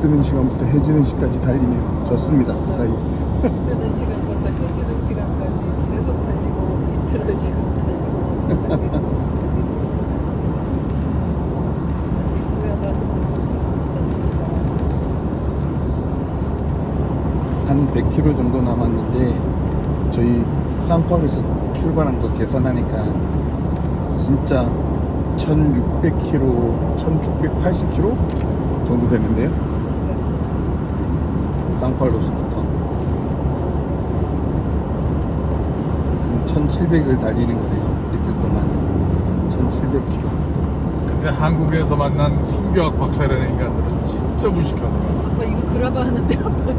뜨는 시간부터 해지는 시간까지 달리네요. 좋습니다. 그 사이. 뜨는 시간부터 해지는 시간까지 계속 달리고 이틀을 지금 달리고. 한 100km 정도 남았는데 저희 상파울에서 출발한 거 계산하니까 진짜 1600km, 1680km 정도 되는데요. 상파울로서부터 한 1700을 달리는 거네요. 이틀 동안 1700km. 근데 한국에서 만난 성교학 박사라는 인간들은 진짜 무식하더라. 아빠 이거 그라바 하는데 아빠